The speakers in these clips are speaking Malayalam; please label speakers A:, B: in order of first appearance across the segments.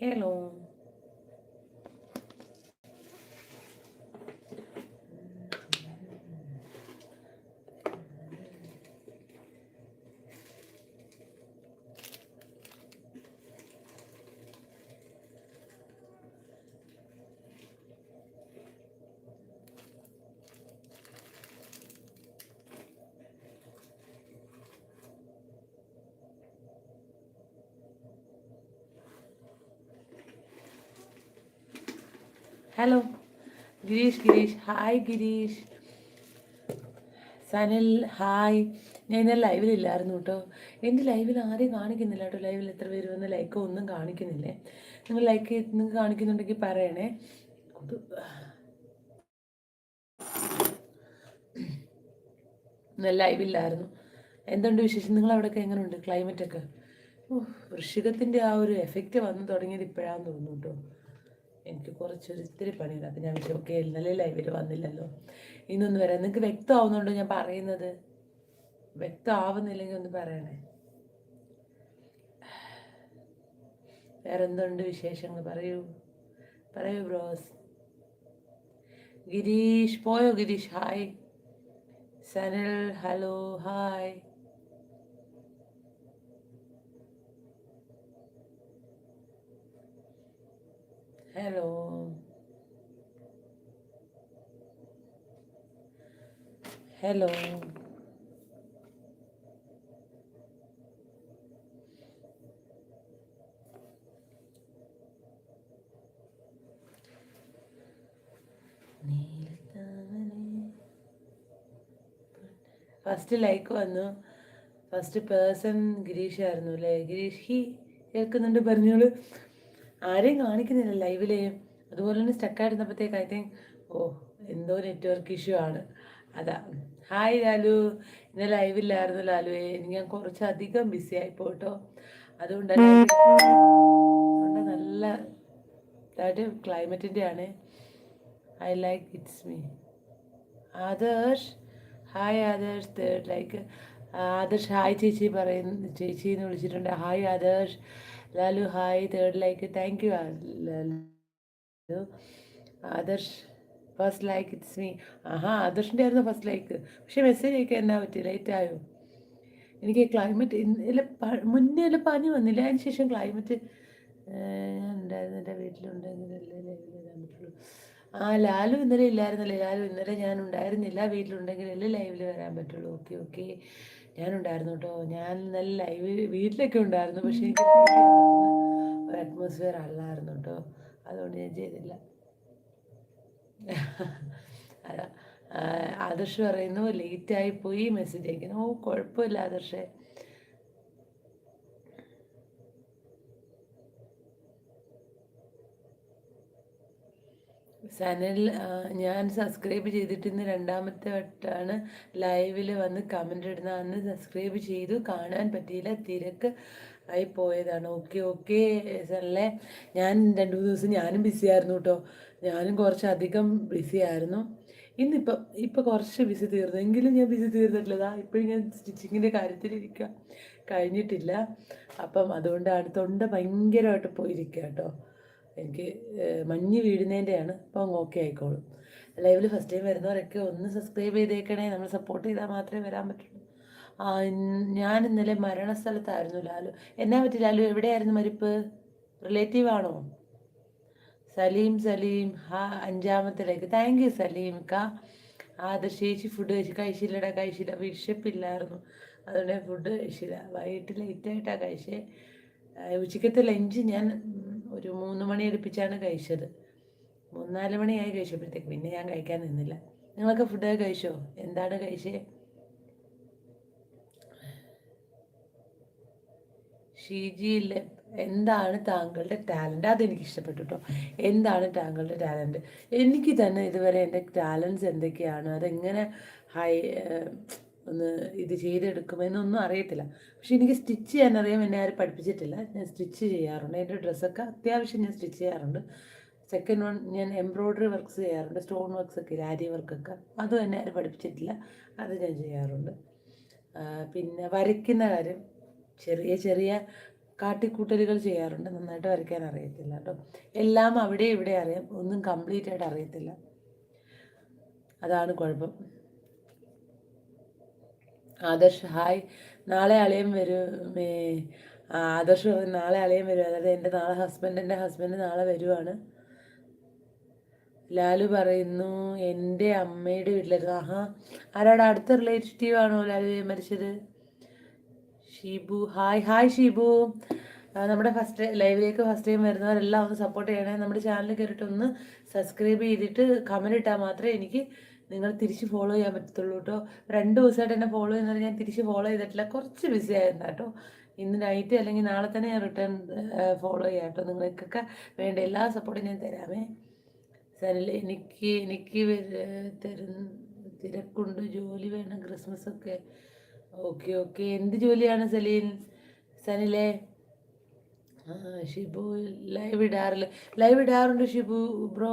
A: Hello hello Girish Girish hi Girish Sanal hi ഞാൻ ഇന്നലെ ലൈവിലില്ലായിരുന്നു കേട്ടോ എന്റെ ലൈവിൽ ആരെയും കാണിക്കുന്നില്ല കേട്ടോ ലൈവിൽ എത്ര പേര് വന്ന് ലൈക്കോ ഒന്നും കാണിക്കുന്നില്ലേ. നിങ്ങൾ ലൈക്ക് നിങ്ങൾക്ക് കാണിക്കുന്നുണ്ടെങ്കിൽ പറയണേ. ഇന്നലെ ലൈവില്ലായിരുന്നു എന്തുണ്ട് വിശേഷം? നിങ്ങൾ അവിടെയൊക്കെ എങ്ങനെയുണ്ട് ഓ വൃശ്ചികത്തിന്റെ ആ ഒരു എഫക്റ്റ് വന്നു തുടങ്ങിയത് ഇപ്പോഴാന്ന് തോന്നുന്നു കേട്ടോ എനിക്ക് കുറച്ചൊരു ഇത്തിരി പണിയുണ്ട്. അപ്പം ഞാൻ വിചാരിച്ചു ഓക്കെ ഇന്നലെ ലൈവിൽ വന്നില്ലല്ലോ. ഇന്നൊന്ന് വരാം. നിങ്ങൾക്ക് വ്യക്തമാവുന്നുണ്ടോ ഞാൻ പറയുന്നത്? വ്യക്തമാവുന്നില്ലെങ്കിൽ ഒന്ന് പറയണേ. വേറെ എന്തുണ്ട് വിശേഷങ്ങൾ? പറയൂ. പറയൂ ബ്രോസ് ഗിരീഷ് പോയോ Girish? Hi Sanal hello hi hello hello first like വന്നു. ഫസ്റ്റ് പേഴ്സൺ ഗിരീഷ് ആയിരുന്നു അല്ലേ ഗിരീഷ് ഹി കേൾക്കുന്നുണ്ട് പറഞ്ഞോളൂ. ആരെയും കാണിക്കുന്നില്ല ലൈവിൽ അതുപോലെ തന്നെ സ്റ്റക്കായിരുന്നപ്പോഴത്തേക്ക് ഐ തിങ്ക് ഓ എന്തോ നെറ്റ്വർക്ക് ഇഷ്യൂ ആണ്. അതാ. ഹായ് ലാലു. ഇന്ന് ലൈവില്ലായിരുന്നു ലാലുവേ. ഞാൻ കുറച്ചധികം ബിസി ആയിപ്പോ കേട്ടോ അതുകൊണ്ട് നല്ല ഇതായിട്ട് ക്ലൈമറ്റിന്റെ ആണ്. I like it's me Adarsh. Hi Adarsh. Third like Adarsh hi ചേച്ചി പറയുന്നു ചേച്ചി എന്ന് വിളിച്ചിട്ടുണ്ട്. Hi Adarsh. Lalu hi. Third like thank you Lalu. Adarsh first like it's me ആഹാ ആദർശിന്റെ ആയിരുന്നു ഫസ്റ്റ് ലൈക്ക് പക്ഷേ മെസ്സേജ് അയക്കാൻ എന്നാ പറ്റി? ലേറ്റ് ആയോ? എനിക്ക് ക്ലൈമറ്റ് ഇന്നലെ മുന്നേ അല്ല പനി വന്നില്ല? അതിന് ശേഷം ക്ലൈമറ്റ് ഉണ്ടായിരുന്നു എന്റെ വരാൻ പറ്റുള്ളൂ ആ ലാലു ഇന്നലെ ഇല്ലായിരുന്നല്ലേ? ലാലു ഇന്നലെ ഞാൻ ഉണ്ടായിരുന്നില്ല വീട്ടിലുണ്ടെങ്കിലല്ലേ ലൈവിൽ വരാൻ പറ്റുള്ളൂ. ഓക്കെ ഓക്കെ ഞാനുണ്ടായിരുന്നു കേട്ടോ. ഞാൻ നല്ല ലൈവ് വീട്ടിലൊക്കെ ഉണ്ടായിരുന്നു. പക്ഷേ എനിക്ക് ഒരു അറ്റ്മോസ്ഫിയർ അല്ലായിരുന്നു കേട്ടോ. അതുകൊണ്ട് ഞാൻ ചെയ്തില്ല. ആദർശ് പറയുന്നു ലേറ്റായി പോയി മെസ്സേജ് അയക്കുന്നു. ഓ കുഴപ്പമില്ല ആദർശേ. സനൽ ഞാൻ സബ്സ്ക്രൈബ് ചെയ്തിട്ട് ഇന്ന് രണ്ടാമത്തെ വട്ടമാണ് ലൈവിൽ വന്ന് കമന്റ് ഇടുന്ന അന്ന് സബ്സ്ക്രൈബ് ചെയ്തു. കാണാൻ പറ്റിയില്ല. തിരക്ക് ആയി പോയതാണ്. ഓക്കെ ഓക്കെ അല്ലേ? ഞാൻ രണ്ട് മൂന്ന് ദിവസം ഞാനും ബിസി ആയിരുന്നു കേട്ടോ ഞാനും കുറച്ചധികം ബിസി ആയിരുന്നു. ഇന്നിപ്പം ഇപ്പം കുറച്ച് ബിസി തീർന്നു. എങ്കിലും ഞാൻ ബിസി തീർന്നിട്ടില്ല. ഇപ്പോഴും ഞാൻ സ്റ്റിച്ചിങ്ങിന്റെ കാര്യത്തിലിരിക്കുക കഴിഞ്ഞിട്ടില്ല. അപ്പം അതുകൊണ്ടാണ് തൊണ്ട ഭയങ്കരമായിട്ട് പോയിരിക്കുക കേട്ടോ എനിക്ക് മഞ്ഞ് വീഴുന്നതിന്റെയാണ് അപ്പോൾ അങ്ങ് ഓക്കെ ആയിക്കോളും. ലൈവിൽ ഫസ്റ്റ് ടൈം വരുന്നവരൊക്കെ ഒന്ന് സബ്സ്ക്രൈബ് ചെയ്തേക്കണേ. നമ്മൾ സപ്പോർട്ട് ചെയ്താൽ മാത്രമേ വരാൻ പറ്റുള്ളൂ. ആ ഞാൻ ഇന്നലെ മരണസ്ഥലത്തായിരുന്നു ലാലു. എന്നാ പറ്റി ലാലു? എവിടെയായിരുന്നു മരിപ്പ്? റിലേറ്റീവ് ആണോ? സലീം സലീം. ഹാ അഞ്ചാമത്തെ ലൈക്ക് താങ്ക് യു സലീം കാ അത് ചേച്ചി ഫുഡ് കഴിച്ചു. കഴിച്ചില്ലടാ കഴിച്ചില്ല. വിശപ്പില്ലായിരുന്നു അതുകൊണ്ട് ഫുഡ് കഴിച്ചില്ല. വൈകിട്ട് ലേറ്റായിട്ടാണ് കഴിച്ചേ. ഉച്ചക്കത്തെ ലഞ്ച് ഞാൻ ഒരു മൂന്ന് മണി അടുപ്പിച്ചാണ് കഴിച്ചത്. മൂന്നാൽ മണിയായി കഴിച്ചപ്പോഴത്തേക്ക് പിന്നെ ഞാൻ കഴിക്കാൻ നിന്നില്ല. നിങ്ങളൊക്കെ ഫുഡൊക്കെ കഴിച്ചോ? എന്താണ് കഴിച്ചേ? ഷീജി എന്താണ് താങ്കളുടെ ടാലന്റ് അതെനിക്ക് ഇഷ്ടപ്പെട്ടു കേട്ടോ എന്താണ് താങ്കളുടെ ടാലന്റ് എനിക്ക് തന്നെ ഇതുവരെ എന്റെ ടാലൻസ് എന്തൊക്കെയാണ് അതെങ്ങനെ ഹൈ ഒന്ന് ഇത് ചെയ്തെടുക്കുമെന്നൊന്നും അറിയത്തില്ല. പക്ഷെ എനിക്ക് സ്റ്റിച്ച് ചെയ്യാൻ അറിയാം എന്നെ ആരും പഠിപ്പിച്ചിട്ടില്ല. ഞാൻ സ്റ്റിച്ച് ചെയ്യാറുണ്ട്. എന്റെ ഡ്രസ്സൊക്കെ അത്യാവശ്യം ഞാൻ സ്റ്റിച്ച് ചെയ്യാറുണ്ട്. സെക്കൻഡ് വൺ ഞാൻ എംബ്രോയ്ഡറി വർക്ക്സ് ചെയ്യാറുണ്ട്. സ്റ്റോൺ വർക്ക്സ് ഒക്കെ ആരി വർക്കൊക്കെ. അതും എന്നെ ആരും പഠിപ്പിച്ചിട്ടില്ല. അത് ഞാൻ ചെയ്യാറുണ്ട്. പിന്നെ വരയ്ക്കുന്ന കാര്യം ചെറിയ ചെറിയ കാട്ടിക്കൂട്ടലുകൾ ചെയ്യാറുണ്ട്. നന്നായിട്ട് വരയ്ക്കാൻ അറിയത്തില്ല കേട്ടോ. എല്ലാം അവിടെ ഇവിടെ അറിയാം. ഒന്നും കംപ്ലീറ്റ് ആയിട്ട് അറിയത്തില്ല. അതാണ് കുഴപ്പം. ആദർശ് ഹായ്. നാളെ അളിയൻ വരും ആദർശ് പറഞ്ഞു നാളെ അളിയൻ വരും. അതായത് എന്റെ നാളെ ഹസ്ബൻഡ് എന്റെ ഹസ്ബൻഡ് നാളെ വരുവാണ്. ലാലു പറയുന്നു എന്റെ അമ്മയുടെ വീട്ടിലായിരുന്നു ആഹാ ആരാടെ? അടുത്ത റിലേറ്റീവ് ആണോ ലാലു മരിച്ചത്? Sheebu hi hi Sheebu. നമ്മുടെ ഫസ്റ്റ് ലൈവിലേക്ക് ഫസ്റ്റ് ടൈം വരുന്നവരെല്ലാം ഒന്ന് സപ്പോർട്ട് ചെയ്യണേ. നമ്മുടെ ചാനൽ കയറിയിട്ട് ഒന്ന് സബ്സ്ക്രൈബ് ചെയ്തിട്ട് കമന്റ് ഇട്ടാൽ മാത്രമേ എനിക്ക് നിങ്ങൾ തിരിച്ച് ഫോളോ ചെയ്യാൻ പറ്റത്തുള്ളൂ കേട്ടോ രണ്ട് ദിവസമായിട്ട് എന്നെ ഫോളോ ചെയ്യുന്നത് ഞാൻ തിരിച്ച് ഫോളോ ചെയ്തിട്ടില്ല. കുറച്ച് ബിസി ആയിരുന്നു കേട്ടോ ഇന്ന് നൈറ്റ് അല്ലെങ്കിൽ നാളെ തന്നെ ഞാൻ റിട്ടേൺ ഫോളോ ചെയ്യാം കേട്ടോ നിങ്ങൾക്കൊക്കെ വേണ്ട എല്ലാ സപ്പോർട്ടും ഞാൻ തരാമേ. സനിൽ എനിക്ക് എനിക്ക് തരുന്ന തിരക്കുണ്ട്. ജോലി വേണം. ക്രിസ്മസ് ഒക്കെ. Okay okay. എന്ത് ജോലിയാണ് സലീൻ? സനിലെ? ഷിബു ലൈവ് ഇടാറില്ല. ലൈവ് ഇടാറുണ്ട് ഷിബു ബ്രോ.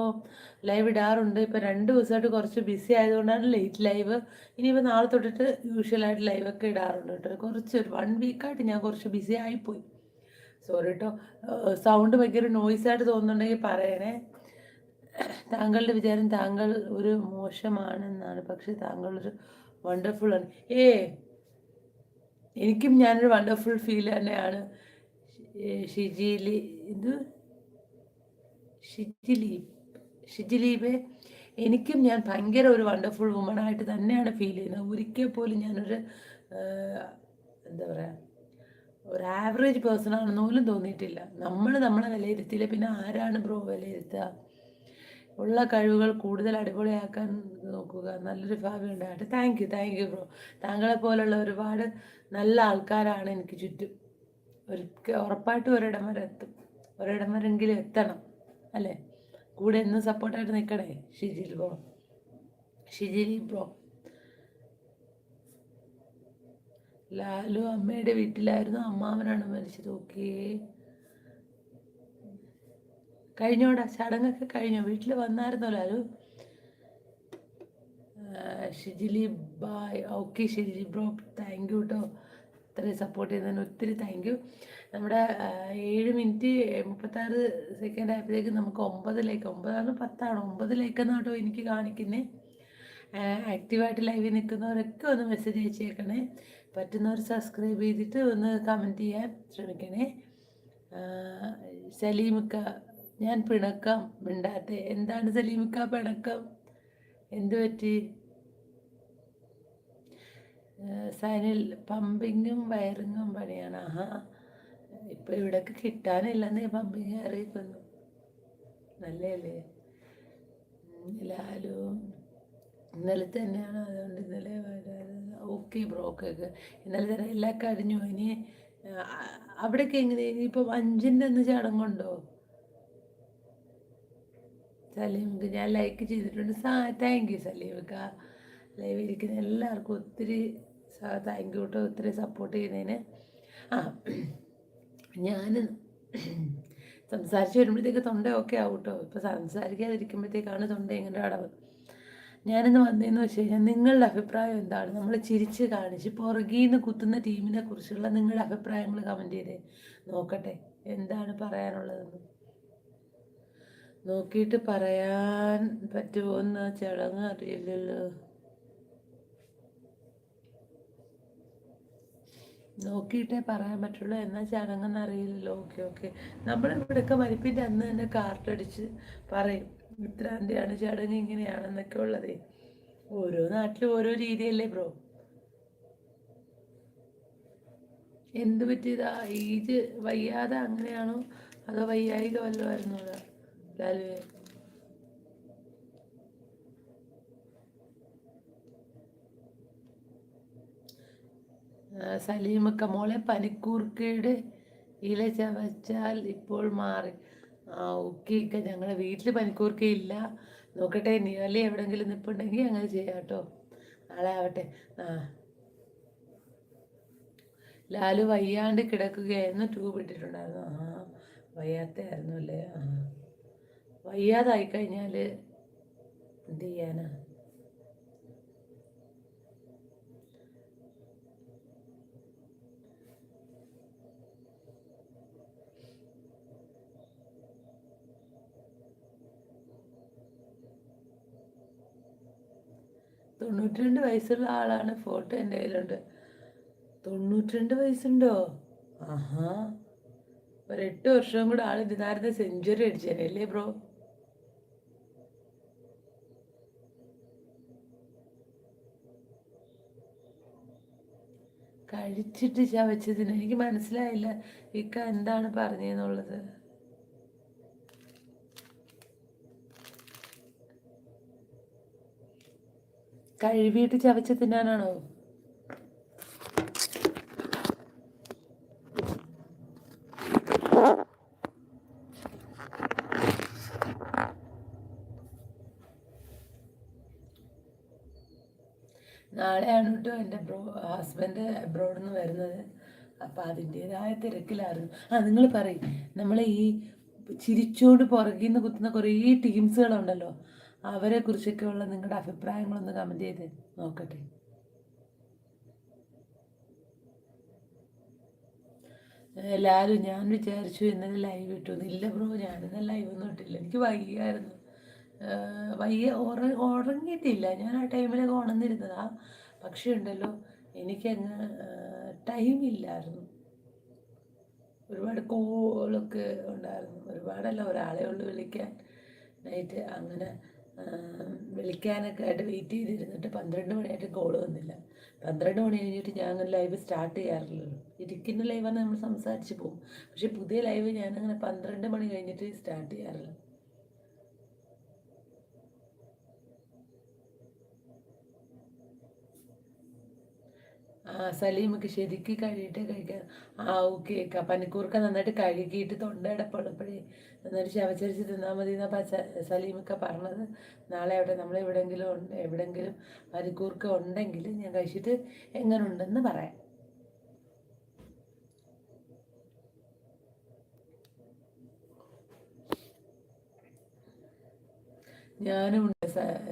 A: ലൈവ് ഇടാറുണ്ട്. ഇപ്പം രണ്ട് ദിവസമായിട്ട് കുറച്ച് ബിസി ആയതുകൊണ്ടാണ് ലേറ്റ് ലൈവ് ഇനിയിപ്പോൾ നാളെ തൊട്ടിട്ട് യൂഷ്വലായിട്ട് ലൈവൊക്കെ ഇടാറുണ്ട് കേട്ടോ. കുറച്ച് ഒരു വൺ വീക്കായിട്ട് ഞാൻ കുറച്ച് ബിസി ആയിപ്പോയി. സോറി കേട്ടോ സൗണ്ട് ഭയങ്കര നോയിസായിട്ട് തോന്നുന്നുണ്ടെങ്കിൽ പറയണേ. താങ്കളുടെ വിചാരം താങ്കൾ ഒരു മോശമാണെന്നാണ്. പക്ഷെ താങ്കൾ ഒരു വണ്ടർഫുൾ ആണ്. ഏ എനിക്കും ഞാനൊരു വണ്ടർഫുൾ ഫീൽ തന്നെയാണ്. ഷിജിലി ഇത്? ഷിജിലീപ് ഷിജിലീപെ എനിക്കും ഞാൻ ഭയങ്കര ഒരു വണ്ടർഫുൾ വുമൺ ആയിട്ട് തന്നെയാണ് ഫീൽ ചെയ്യുന്നത്. ഒരിക്കൽ പോലും ഞാനൊരു എന്താ പറയുക ഒരു ആവറേജ് പേഴ്സൺ ആണെന്ന് പോലും തോന്നിയിട്ടില്ല. നമ്മൾ നമ്മളെ വിലയിരുത്തിയില്ല. പിന്നെ ആരാണ് ബ്രോ വിലയിരുത്തുക? ഉള്ള കഴിവുകൾ കൂടുതൽ അടിപൊളിയാക്കാൻ നോക്കുക. നല്ലൊരു ഭാവി ഉണ്ടാകട്ടെ. Thank you thank you bro താങ്കളെ പോലുള്ള ഒരുപാട് നല്ല ആൾക്കാരാണ് എനിക്ക് ചുറ്റും. ഒരിക്കൽ ഉറപ്പായിട്ടും ഒരിടം വരെ എത്തും. ഒരിടം വരെങ്കിലും എത്തണം അല്ലേ? കൂടെ എന്നും സപ്പോർട്ടായിട്ട് നിൽക്കണേ ഷിജിൽ ബ്രോ ഷിജിൽ ബ്രോ ലാലു അമ്മയുടെ വീട്ടിലായിരുന്നു. അമ്മാവനാണ് മരിച്ചത്. ഓക്കേ കഴിഞ്ഞോടാ? ചടങ്ങൊക്കെ കഴിഞ്ഞോ? വീട്ടിൽ വന്നായിരുന്നോ Lalu? ഷിജിലി bye okay Shijili bro thank you കേട്ടോ ഇത്രയും സപ്പോർട്ട് ചെയ്തതിന് ഒത്തിരി താങ്ക് യു നമ്മുടെ ഏഴ് മിനിറ്റ് മുപ്പത്താറ് സെക്കൻഡ് ആയപ്പോഴേക്ക് നമുക്ക് ഒമ്പതിലേക്ക് ഒമ്പതാണ് പത്താണ്? ഒമ്പതിലേക്കെന്ന് കേട്ടോ എനിക്ക് കാണിക്കുന്നത് ആക്റ്റീവായിട്ട് ലൈവിൽ നിൽക്കുന്നവരൊക്കെ ഒന്ന് മെസ്സേജ് അയച്ചേക്കണേ. പറ്റുന്നവർ സബ്സ്ക്രൈബ് ചെയ്തിട്ട് ഒന്ന് കമന്റ് ചെയ്യാൻ ശ്രമിക്കണേ. സലീമിക്ക ഞാൻ പിണക്കം മിണ്ടാത്തെ. എന്താണ് സലീമിക്ക പിണക്കം? എന്തു പറ്റി? സനിൽ പമ്പിങ്ങും വയറിങ്ങും പണിയാണ്. ആഹാ. ഇപ്പം കിട്ടാനില്ല കിട്ടാനില്ലെന്ന് പമ്പിങ് അറിയിക്കുന്നു നല്ലല്ലേ ലാലു ഇന്നലെ തന്നെയാണ്? അതുകൊണ്ട് ഇന്നലെ ഓക്കെ ബ്രോക്കൊക്കെ ഇന്നലെ തന്നെ എല്ലാം കഴിഞ്ഞു. ഇനി അവിടെയൊക്കെ എങ്ങനെ? ഇനിയിപ്പം അഞ്ചിന്റെ ഒന്ന് ചടങ്ങുണ്ടോ സലീമക്ക് ഞാൻ ലൈക്ക് ചെയ്തിട്ടുണ്ട്. സാ താങ്ക് യു സലീമക്ക ലൈവ് ഇരിക്കുന്ന എല്ലാവർക്കും ഒത്തിരി താങ്ക് യു കേട്ടോ ഒത്തിരി സപ്പോർട്ട് ചെയ്യുന്നതിന്. ആ ഞാൻ സംസാരിച്ച് വരുമ്പോഴത്തേക്ക് തൊണ്ട ഓക്കെ ആവും കേട്ടോ ഇപ്പോൾ സംസാരിക്കാതിരിക്കുമ്പോഴത്തേക്കാണ് തൊണ്ട ഇങ്ങനെ അടവ്. ഞാനിന്ന് വന്നതെന്ന് വെച്ച് കഴിഞ്ഞാൽ നിങ്ങളുടെ അഭിപ്രായം എന്താണ്? നമ്മൾ ചിരിച്ച് കാണിച്ച് പുറകിൽ നിന്ന് കുത്തുന്ന ടീമിനെ കുറിച്ചുള്ള നിങ്ങളുടെ അഭിപ്രായങ്ങൾ കമന്റ് ചെയ്തേ. നോക്കട്ടെ എന്താണ് പറയാനുള്ളതെന്ന്. നോക്കിയിട്ട് പറയാൻ പറ്റുമോ എന്ന് ചടങ്ങ് അറിയില്ലല്ലോ. നോക്കിയിട്ടേ പറയാൻ പറ്റുള്ളൂ. എന്നാ ചടങ്ങെന്ന് അറിയില്ലല്ലോ. Okay okay. നമ്മൾ ഇവിടെയൊക്കെ മരിപ്പിന്റെ അന്ന് തന്നെ കാർട്ടടിച്ച് പറയും ഇത്രാന്തിയാണ് ചടങ്ങ് ഇങ്ങനെയാണെന്നൊക്കെ ഉള്ളതേ. ഓരോ നാട്ടിലും ഓരോ രീതിയല്ലേ ബ്രോ എന്ത് പറ്റിയതാ? ഈജ് വയ്യാതെ അങ്ങനെയാണോ? അതോ വയ്യായിക വല്ലതായിരുന്നു അതാ ലാലുവേ? സലീമക്ക മോളെ പനിക്കൂർക്കയുടെ ഇല ചവച്ചാൽ ഇപ്പോൾ മാറി. ഒക്കെ ഞങ്ങളുടെ വീട്ടിൽ പനിക്കൂർക്ക ഇല്ല നോക്കട്ടെ നിയർലി എവിടെയെങ്കിലും നിൽപ്പുണ്ടെങ്കിൽ അങ്ങനെ ചെയ്യാം കേട്ടോ. നാളെ ആവട്ടെ. ആ. ലാലു വയ്യാണ്ട് കിടക്കുകയായിരുന്നു ട്യൂബ് ഇട്ടിട്ടുണ്ടായിരുന്നു. ആ വയ്യാത്തായിരുന്നു അല്ലേ? ആ. വയ്യാതായി കഴിഞ്ഞാൽ എന്ത് ചെയ്യാനാ? തൊണ്ണൂറ്റി രണ്ട് വയസ്സുള്ള ആളാണ് ഫോട്ടോ എന്റെ കയ്യിലുണ്ട്. തൊണ്ണൂറ്റി രണ്ട് വയസ്സുണ്ടോ? ആഹാ. ഒരു എട്ട് വർഷവും കൂടെ ആൾ ഇതിനായിരുന്നു സെഞ്ചുറി അടിച്ചേനെ അല്ലേ ബ്രോ? കഴിച്ചിട്ട് ചവച്ചതിന് എനിക്ക് മനസ്സിലായില്ല ഇക്ക എന്താണ് പറഞ്ഞതെന്നുള്ളത് കഴുകിയിട്ട് ചവച്ച് തിന്നാനാണോ? നാളെയാണ് കേട്ടോ എന്റെ ബ്രോ ഹസ്ബൻഡ് അബ്രോഡിൽ നിന്ന് വരുന്നത്. അപ്പം അതിന്റേതായ തിരക്കിലായിരുന്നു. ആ നിങ്ങൾ പറയും. നമ്മൾ ഈ ചിരിച്ചോട് പുറകിൽ നിന്ന് കുത്തുന്ന കുറേ ടീംസുകളുണ്ടല്ലോ. അവരെ കുറിച്ചൊക്കെ ഉള്ള നിങ്ങളുടെ അഭിപ്രായങ്ങളൊന്ന് കമന്റ് ചെയ്ത് നോക്കട്ടെ. എല്ലാവരും ഞാൻ വിചാരിച്ചു ഇന്നലെ ലൈവ് ഇട്ടു. ഇല്ല ബ്രോ ഞാനിന്നലെ ലൈവ് ഒന്നും ഇട്ടില്ല. എനിക്ക് വൈകിയായിരുന്നു വയ്യ ഉറ ഉറങ്ങിയിട്ടില്ല. ഞാൻ ആ ടൈമിലൊക്കെ ഉണർന്നിരുന്നതാ. പക്ഷേ ഉണ്ടല്ലോ എനിക്കങ്ങ് ടൈമില്ലായിരുന്നു ഒരുപാട് കോളൊക്കെ ഉണ്ടായിരുന്നു. ഒരുപാടല്ല ഒരാളെ ഉള്ളു വിളിക്കാൻ. നൈറ്റ് അങ്ങനെ വിളിക്കാനൊക്കെ ആയിട്ട് വെയിറ്റ് ചെയ്തിരുന്നിട്ട് പന്ത്രണ്ട് മണിയായിട്ട് കോൾ വന്നില്ല. പന്ത്രണ്ട് മണി കഴിഞ്ഞിട്ട് ഞാൻ ലൈവ് സ്റ്റാർട്ട് ചെയ്യാറില്ലല്ലോ. ഇരിക്കുന്ന ലൈവാണ് നമ്മൾ സംസാരിച്ച് പോകും. പക്ഷേ പുതിയ ലൈവ് ഞാനങ്ങനെ പന്ത്രണ്ട് മണി കഴിഞ്ഞിട്ട് സ്റ്റാർട്ട് ചെയ്യാറില്ല ആ സലീമൊക്കെ ശരിക്ക് കഴുകിയിട്ട് കഴിക്കാം ആ ഓക്കെ പനിക്കൂർക്ക നന്നായിട്ട് കഴുകിയിട്ട് തൊണ്ടയടപ്പുള്ളപ്പോഴേ നന്നായിട്ട് ശവച്ചരിച്ച് തിന്നാൽ മതി എന്നാ സലീമൊക്കെ പറഞ്ഞത്. നാളെ അവിടെ നമ്മൾ എവിടെയെങ്കിലും ഉണ്ട് എവിടെയെങ്കിലും പനിക്കൂർക്ക ഉണ്ടെങ്കിൽ ഞാൻ കഴിച്ചിട്ട് എങ്ങനെ ഉണ്ടെന്ന് പറയാം. ഞാനും ഉണ്ട്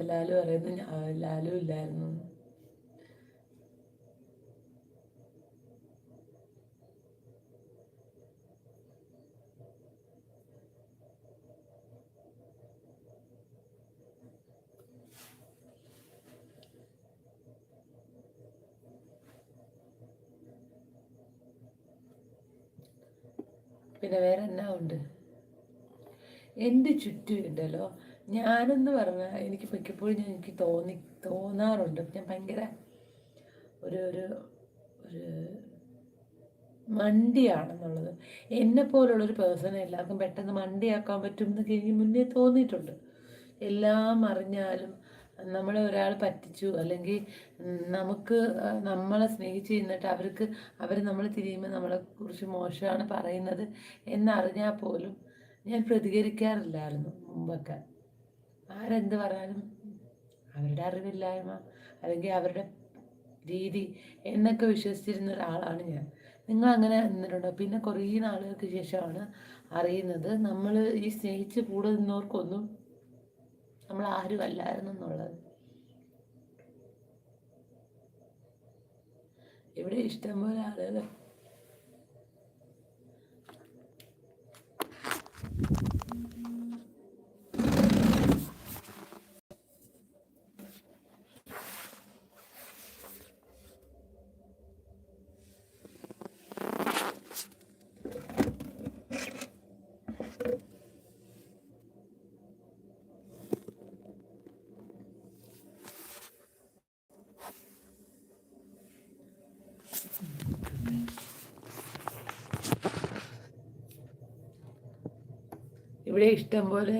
A: ലാലു പറയുന്നു ലാലു ഇല്ലായിരുന്നു. പിന്നെ വേറെ എന്നാ ഉണ്ട്? എന്റെ ചുറ്റും ഉണ്ടല്ലോ ഞാനെന്ന് പറഞ്ഞാൽ എനിക്ക് മിക്കപ്പോഴും എനിക്ക് തോന്നി തോന്നാറുണ്ട്. ഞാൻ ഭയങ്കര ഒരു ഒരു ഒരു മണ്ടിയാണെന്നുള്ളത്. എന്നെ പോലുള്ളൊരു പേഴ്സണെ എല്ലാവർക്കും പെട്ടെന്ന് മണ്ടിയാക്കാൻ പറ്റും എന്നൊക്കെ എനിക്ക് മുന്നേ തോന്നിയിട്ടുണ്ട്. എല്ലാം അറിഞ്ഞാലും നമ്മളെ ഒരാൾ പറ്റിച്ചു അല്ലെങ്കിൽ നമുക്ക് നമ്മളെ സ്നേഹിച്ച് ചെന്നിട്ട് അവർക്ക് അവർ നമ്മൾ തിരിയുമ്പോൾ നമ്മളെ കുറിച്ച് മോശമാണ് പറയുന്നത് എന്നറിഞ്ഞാൽ പോലും ഞാൻ പ്രതികരിക്കാറില്ലായിരുന്നു മുമ്പൊക്കെ. ആരെന്ത് പറഞ്ഞാലും അവരുടെ അറിവില്ലായ്മ അല്ലെങ്കിൽ അവരുടെ രീതി എന്നൊക്കെ വിശ്വസിച്ചിരുന്ന ഒരാളാണ് ഞാൻ. നിങ്ങൾ അങ്ങനെ നിന്നിട്ടുണ്ടോ? പിന്നെ കുറേ നാളുകൾക്ക് ശേഷമാണ് അറിയുന്നത് നമ്മൾ ഈ സ്നേഹിച്ച് കൂടെ നിന്നവർക്കൊന്നും നമ്മൾ ആരും അല്ലായിരുന്നു എന്നുള്ളത് ഇവിടെ ഇഷ്ടംപോലെ ആളുകൾ ഇവിടെ ഇഷ്ടം പോലെ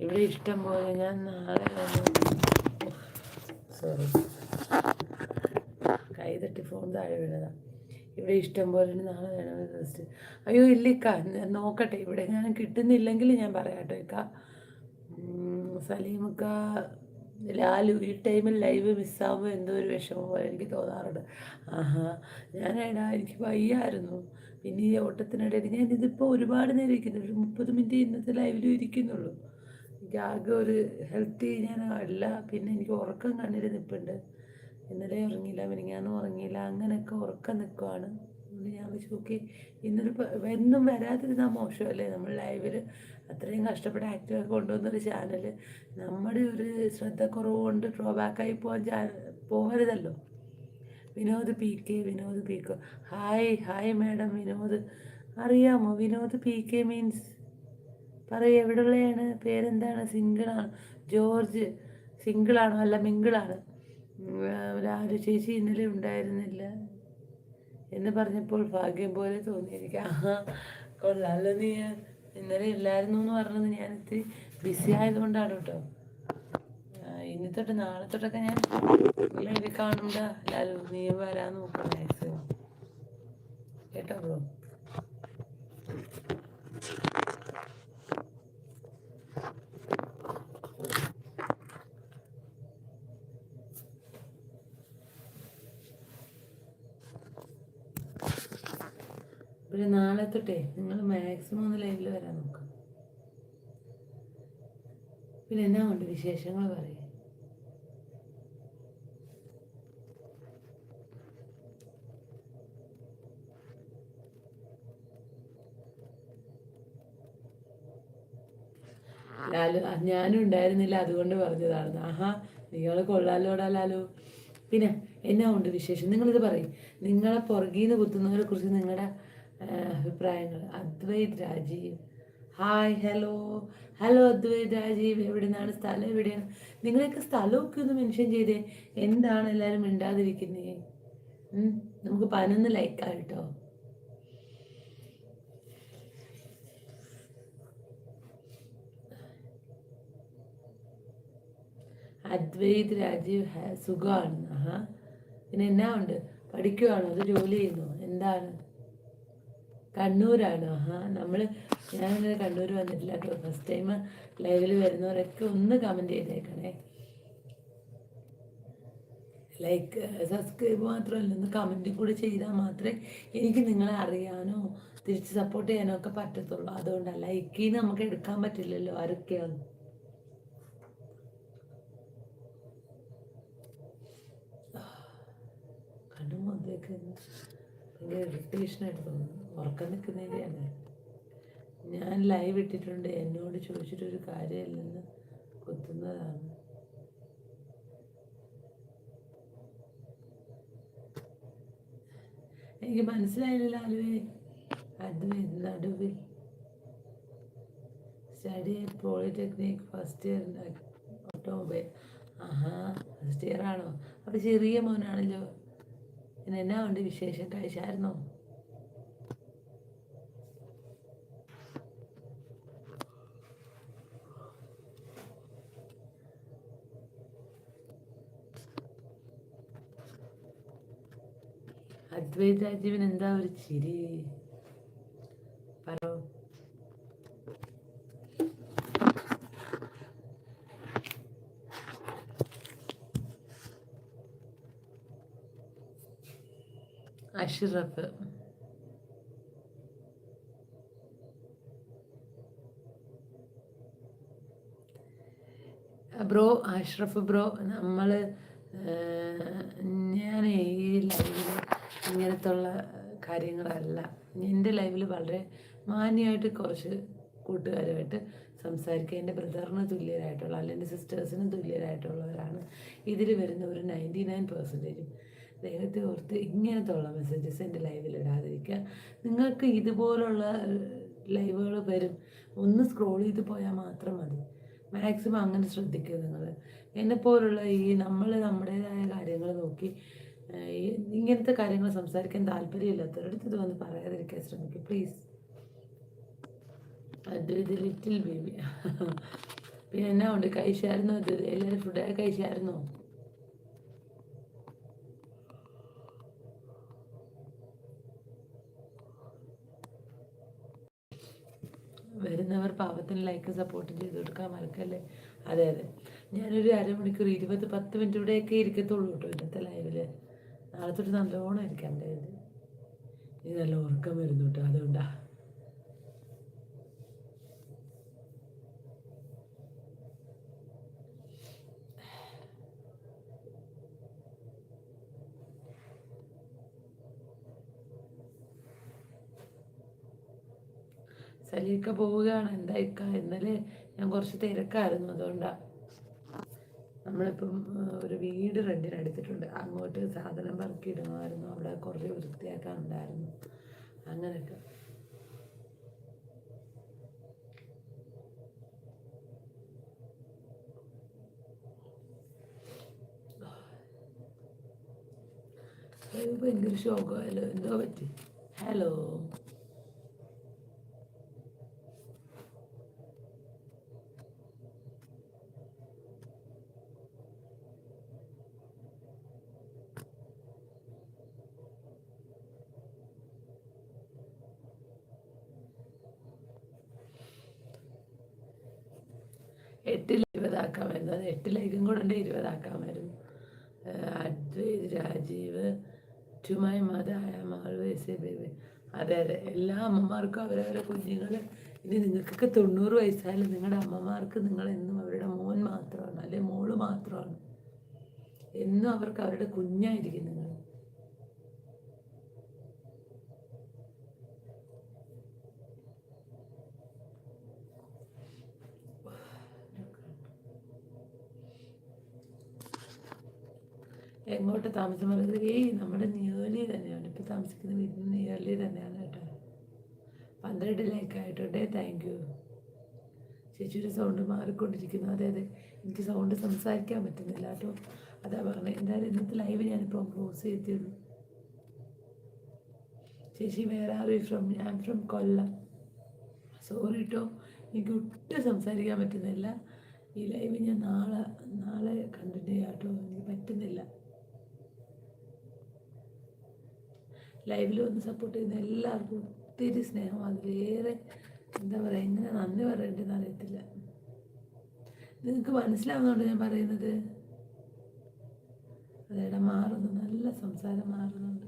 A: ഇവിടെ ഇഷ്ടം പോലെ ഞാൻ നാളെ സോറി കൈതട്ടി ഫോൺ താഴെ വീണതാ ഇവിടെ ഇഷ്ടം പോലെ നാളെ വേണം റെസ്റ്റ് അയ്യോ ഇല്ലിക്ക നോക്കട്ടെ. ഇവിടെ ഞാൻ കിട്ടുന്നില്ലെങ്കിൽ ഞാൻ പറയാം കേട്ടോ ഇക്ക സലീമക്ക ലാലു ഈ ടൈമിൽ ലൈവ് മിസ്സാകുമ്പോൾ എന്തോ ഒരു വിഷമം പോലെ എനിക്ക് തോന്നാറുണ്ട്. ആഹാ ഞാനേടാ എനിക്ക് വയ്യായിരുന്നു. പിന്നെ ഈ ഓട്ടത്തിനിടയിൽ ഞാൻ ഇതിപ്പോൾ ഒരുപാട് നേരം ഇരിക്കുന്നു. ഒരു മുപ്പത് മിനിറ്റ് ഇന്നത്തെ ലൈവിലും ഇരിക്കുന്നുള്ളൂ. എനിക്ക് ആകെ ഒരു ഹെൽത്തി ഞാൻ അല്ല പിന്നെ എനിക്ക് ഉറക്കം കണ്ണിൽ നിൽപ്പുണ്ട് ഇന്നലെ ഉറങ്ങിയില്ല മിനിങ്ങാന്ന് ഉറങ്ങിയില്ല അങ്ങനെയൊക്കെ ഉറക്കം നിൽക്കുവാണ് ഞാൻ വെച്ച് നോക്കി ഇന്നൊരു എന്നും വരാതിരുന്നാൽ മോശമല്ലേ? നമ്മൾ ലൈവിൽ അത്രയും കഷ്ടപ്പെട്ട് ആക്റ്റീവ് കൊണ്ടുവന്നൊരു ചാനൽ നമ്മുടെ ഒരു ശ്രദ്ധക്കുറവ് കൊണ്ട് ഡ്രോബാക്കായി പോകാൻ ചാ പോകരുതല്ലോ Vinod P K Vinod P K hi hi madam Vinod. അറിയാമോ? വിനോദ് പി കെ മീൻസ് പറയൂ എവിടെയുള്ളതാണ് പേരെന്താണ്? സിംഗിളാണ് ജോർജ്. സിംഗിളാണോ അല്ല മിങ്കിളാണ് രാജു ചേച്ചി ഇന്നലെ ഉണ്ടായിരുന്നില്ല. എന്ന് പറഞ്ഞപ്പോൾ ഭാഗ്യം പോലെ തോന്നി എനിക്ക് ആഹാ കൊള്ളാമല്ലോ നീ. ഇന്നലെ ഇല്ലായിരുന്നു എന്ന് പറഞ്ഞത് ഞാൻ ഇത്തിരി ബിസി ആയതുകൊണ്ടാണ് കേട്ടോ. ഇനി തൊട്ട് നാളെ തൊട്ടൊക്കെ ഞാൻ കാണുണ്ട ലാലു നീ വരാൻ നോക്കണം കേട്ടോ ബ്രോ? നാളെ നിങ്ങൾ മാക്സിമം ഒന്ന് ലൈവിൽ വരാൻ നോക്കുക പിന്നെ എന്നാ ഉണ്ട് വിശേഷങ്ങൾ പറയും ലാലു ഞാനും ഉണ്ടായിരുന്നില്ല അതുകൊണ്ട് പറഞ്ഞതാണ് ആഹാ നിങ്ങൾ കൊള്ളാലോടാ ലാലു. പിന്നെ എന്നാ ഉണ്ട് വിശേഷം? നിങ്ങളിത് പറയും. നിങ്ങളെ പുറകീന്ന് കുത്തുന്നവരെ കുറിച്ച് നിങ്ങളുടെ അഭിപ്രായങ്ങൾ. Advaith Rajeev. Hi hello hello Advaith Rajeev. എവിടെ നിന്നാണ് സ്ഥലം എവിടെയാണ്? നിങ്ങളൊക്കെ സ്ഥലമൊക്കെ ഒന്ന് മെൻഷൻ ചെയ്തേ. എന്താണ് എല്ലാവരും മിണ്ടാതിരിക്കുന്നേ? നമുക്ക് പതിനൊന്ന് ലൈക്കാ കേട്ടോ. അദ്വൈത് രാജീവ് സുഖമാണ്. ആഹാ. പിന്നെ എന്നാ ഉണ്ട്? പഠിക്കുവാണോ? അത് ജോലി ചെയ്യുന്നു? എന്താണ്? കണ്ണൂരാണോ. ആ നമ്മൾ ഞാനിങ്ങനെ കണ്ണൂർ വന്നിട്ടില്ല കേട്ടോ ഫസ്റ്റ് ടൈം ലൈവിൽ വരുന്നവരൊക്കെ ഒന്ന് കമന്റ് ചെയ്തേക്കണേ. ലൈക്ക് സബ്സ്ക്രൈബ് മാത്രമല്ല ഒന്ന് കമന്റും കൂടി ചെയ്താൽ മാത്രമേ എനിക്ക് നിങ്ങളെ അറിയാനോ തിരിച്ച് സപ്പോർട്ട് ചെയ്യാനോ ഒക്കെ പറ്റത്തുള്ളൂ. അതുകൊണ്ടല്ല ലൈക്കിൽ നമുക്ക് എടുക്കാൻ പറ്റില്ലല്ലോ ആരൊക്കെയാണ് കണ്ണും മുതലേക്ക് ഭയങ്കര ഇറിറ്റേഷനായിട്ട് തോന്നുന്നു. ഉറക്കം നിൽക്കുന്നതിന്റെയാണ് ഞാൻ ലൈവ് ഇട്ടിട്ടുണ്ട്. എന്നോട് ചോദിച്ചിട്ടൊരു കാര്യമില്ലെന്ന് കുത്തുന്നതാണ്. എനിക്ക് മനസ്സിലായില്ല ആലുവേ. അത് നടുവിൽ study polytechnic first year automobile ആഹാ ഫസ്റ്റ് ഇയർ ആണോ? ചെറിയ മോനാണല്ലോ. പിന്നെ എന്നാ ഉണ്ട് വിശേഷം കഴിച്ചായിരുന്നോ അദ്വൈത് രാജീവൻ എന്താ ഒരു ചിരി പറോ അഷ്റഫ് ബ്രോ അഷ്റഫ് ബ്രോ നമ്മൾ ഞാൻ ഈ ലൈവിൽ ഇങ്ങനത്തുള്ള കാര്യങ്ങളല്ല. എന്റെ ലൈഫിൽ വളരെ മാന്യമായിട്ട് കുറച്ച് കൂട്ടുകാരുമായിട്ട് സംസാരിക്കുക. എന്റെ ബ്രദറിന് തുല്യരായിട്ടുള്ള അല്ലെങ്കിൽ സിസ്റ്റേഴ്സിന് തുല്യരായിട്ടുള്ളവരാണ്. ഇതിൽ വരുന്ന ഒരു നയന്റി നയൻ പെർസെന്റേജും ദൈവത്തെ ഓർത്ത് ഇങ്ങനത്തുള്ള മെസ്സേജസ് എന്റെ ലൈവിൽ ഇടാതിരിക്കുക. നിങ്ങൾക്ക് ഇതുപോലുള്ള ലൈവുകൾ വരും. ഒന്ന് സ്ക്രോൾ ചെയ്ത് പോയാൽ മാത്രം മതി. മാക്സിമം അങ്ങനെ ശ്രദ്ധിക്കുക നിങ്ങൾ. എന്നെപ്പോലുള്ള ഈ നമ്മൾ നമ്മുടേതായ കാര്യങ്ങൾ നോക്കി ഇങ്ങനത്തെ കാര്യങ്ങൾ സംസാരിക്കാൻ താല്പര്യമില്ലാത്തവരടുത്ത് ഇത് വന്ന് പറയാതിരിക്കാൻ ശ്രമിക്കും പ്ലീസ് അത് ലിറ്റിൽ ബേബി പിന്നെ എന്നാ ഉണ്ട്? കഴിച്ചായിരുന്നോ ഇത്? എല്ലാവരും ഫുഡൊക്കെ കഴിച്ചായിരുന്നോ വരുന്നവർ പാവത്തിന് ലൈക്ക് സപ്പോർട്ട് ചെയ്ത് കൊടുക്കാൻ മറക്കല്ലേ? അതെ അതെ. ഞാനൊരു അരമണിക്കൂർ ഇരുപത് പത്ത് മിനിറ്റ് ഇവിടെയൊക്കെ ഇരിക്കത്തുള്ളൂ കേട്ടോ ഇന്നത്തെ ലൈവിൽ നാളെ തൊട്ട് നല്ലോണം ആയിരിക്കും എന്റെ ഇത്. ഇനി നല്ല ഉറക്കം വരുന്നു കേട്ടോ അതുകൊണ്ടാ. സലിയൊക്കെ പോവുകയാണ്. എന്തായിക്കാ ഇന്നലെ ഞാൻ കുറച്ച് തിരക്കായിരുന്നു അതുകൊണ്ടാണ് നമ്മളിപ്പം ഒരു വീട് റെന്റിന് എടുത്തിട്ടുണ്ട് അങ്ങോട്ട് സാധനം പറക്കിയിടണമായിരുന്നു അവിടെ കുറേ വൃത്തിയാക്കാനുണ്ടായിരുന്നു. അങ്ങനെയൊക്കെ. ഭയങ്കര ഷോക്കോ ഹലോ എന്തോ പറ്റി? ഹലോ എട്ടിൽ ഇരുപതാക്കാമായിരുന്നു അത് എട്ടിലേക്കും കൂടെ ഇരുപതാക്കാമായിരുന്നു. അഡ്വൈ രാജീവ് ചുമായി മതായ മകൾ വയസ്സേ ബേബി അതെ അതെ. എല്ലാ അമ്മമാർക്കും അവരവരെ കുഞ്ഞുങ്ങൾ ഇനി നിങ്ങൾക്കൊക്കെ തൊണ്ണൂറ് വയസ്സായാലും നിങ്ങളുടെ അമ്മമാർക്ക് നിങ്ങൾ എന്നും അവരുടെ മോൻ മാത്രമാണ് അല്ലെ മോൾ മാത്രമാണ്. എന്നും അവർക്ക് അവരുടെ കുഞ്ഞായിരിക്കും നിങ്ങൾ എങ്ങോട്ട് താമസം പറയുന്നത് ഏയ് നമ്മുടെ നിയർലി തന്നെയാണ് ഇപ്പോൾ താമസിക്കുന്ന വീട്ടിൽ നിയർലി തന്നെയാണ് കേട്ടോ. പന്ത്രണ്ടിലേക്ക് ആയിട്ടുണ്ട് താങ്ക് യു ചേച്ചിയുടെ സൗണ്ട് മാറിക്കൊണ്ടിരിക്കുന്നു. അതെ അതെ എനിക്ക് സൗണ്ട് സംസാരിക്കാൻ പറ്റുന്നില്ല കേട്ടോ. അതാ പറഞ്ഞത് എന്തായാലും ഇന്നത്തെ ലൈവ് ഞാനിപ്പോൾ ക്ലോസ് ചെയ്തിരുന്നു. ചേച്ചി വേറെ ആരും ഫ്രം ഞാൻ ഫ്രം കൊല്ലം. സോറി കേട്ടോ എനിക്ക് ഒട്ടും സംസാരിക്കാൻ പറ്റുന്നില്ല. ഈ ലൈവ് ഞാൻ നാളെ നാളെ കണ്ടിന്യൂ ചെയ്യാം കേട്ടോ. എനിക്ക് പറ്റുന്നില്ല. ലൈവിൽ വന്ന് സപ്പോർട്ട് ചെയ്യുന്ന എല്ലാവർക്കും ഒത്തിരി സ്നേഹം. അതിലേറെ എന്താ പറയുക എങ്ങനെ നന്ദി പറയേണ്ടതെന്ന് അറിയത്തില്ല. നിങ്ങൾക്ക് മനസ്സിലാവുന്നുണ്ട് ഞാൻ പറയുന്നത്? അതേടാ മാറുന്നു. നല്ല സംസാരം മാറുന്നുണ്ട്.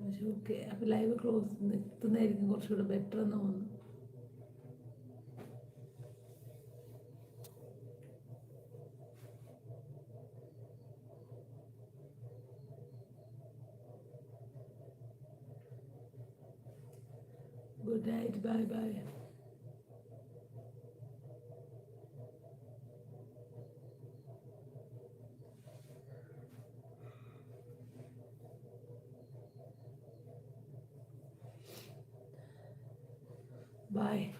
A: പക്ഷെ ഓക്കെ അപ്പോൾ ലൈവ് ക്ലോസ് നിർത്തുന്നതായിരിക്കും കുറച്ചുകൂടെ ബെറ്റർ എന്ന് തോന്നുന്നു. Night. Bye bye. Bye.